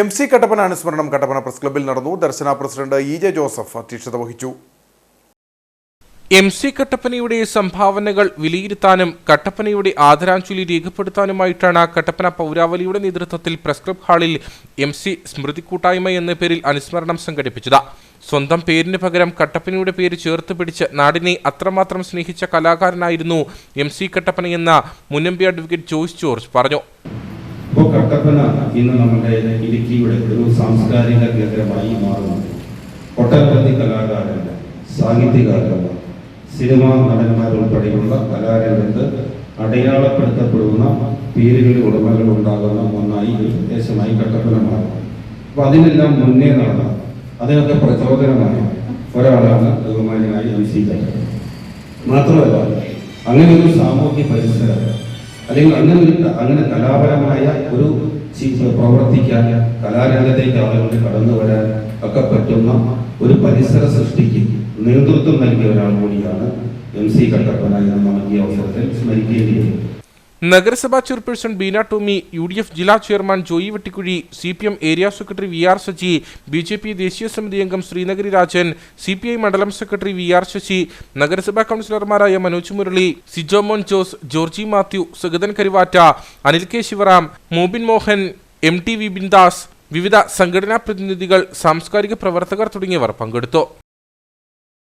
M C Kattappana അനുസ്മരണം Kattappana press ക്ലബ്ബിൽ നടന്നു. Darshana president E J Joseph അധ്യക്ഷത വഹിച്ചു. എം സി കട്ടപ്പനയുടെ സംഭാവനകൾ വിലയിരുത്താനും കട്ടപ്പനയുടെ ആദരാഞ്ജലി രേഖപ്പെടുത്താനുമായിട്ടാണ് കട്ടപ്പന പൗരാവലിയുടെ നേതൃത്വത്തിൽ പ്രസ് ക്ലബ് ഹാളിൽ എം സി സ്മൃതി കൂട്ടായ്മ എന്ന പേരിൽ അനുസ്മരണം സംഘടിപ്പിച്ചത്. സ്വന്തം പേരിന് പകരം കട്ടപ്പനയുടെ പേര് ചേർത്ത് പിടിച്ച് നാടിനെ അത്രമാത്രം സ്നേഹിച്ച കലാകാരനായിരുന്നു എം സി കട്ടപ്പനയെന്ന മുന്നമ്പി അഡ്വക്കേറ്റ് ജോയ്സ് ജോർജ് പറഞ്ഞു. കട്ടപ്പന ഇന്ന് നമ്മുടെ ഇടുക്കിയുടെ ഒരു സാംസ്കാരിക കേന്ദ്രമായി മാറുന്നുണ്ട് ഒട്ടനവധി കലാകാരന്മാർ സാഹിത്യകാരന്മാർ സിനിമാ നടന്മാരുൾപ്പെടെയുള്ള കലാരംഗത്ത് അടയാളപ്പെടുത്തപ്പെടുന്ന പേരുകളിൽ ഉടമകൾ ഉണ്ടാകുന്ന ഒന്നായി ഒരു പ്രദേശമായി കട്ടപ്പന മാറും അപ്പോൾ അതിനെല്ലാം മുന്നേ നടന്ന അതിനൊക്കെ പ്രചോദനമായ ഒരാളാണ് ബഹുമാനായി കട്ടപ്പന. മാത്രമല്ല അങ്ങനെ ഒരു സാമൂഹ്യ പരിസരം അല്ലെങ്കിൽ അങ്ങനെ ഒരു അങ്ങനെ കലാപരമായ ഒരു പ്രവർത്തിക്കാൻ കലാരംഗത്തേക്ക് ആളുകൾക്ക് കടന്നു വരാൻ ഒക്കെ പറ്റുന്ന ഒരു പരിസര സൃഷ്ടിക്ക് നേതൃത്വം നൽകിയ ഒരാൾ കൂടിയാണ് എം സി കട്ടപ്പന എന്ന് നമുക്ക് ഈ അവസരത്തിൽ സ്മരിക്കേണ്ടി വരും. നഗരസഭാ chairperson Beena Tomy U D F ജില്ലാ chairman Joy Vettikuzhi C P M area secretary V R Sasi B J P ദേശീയ സമിതി അംഗം Sreenagari Rajan C P I മണ്ഡലം സെക്രട്ടറി വി ആർ ശശി നഗരസഭാ കൗൺസിലർമാരായ Manoj Murali Sijo Mon Jose Georgie Mathew Sugathan Karuvatta Anil K Sivaram Mobin Mohan M T V Bindas വിവിധ സംഘടനാ പ്രതിനിധികൾ സാംസ്കാരിക പ്രവർത്തകർ തുടങ്ങിയവർ പങ്കെടുത്തു.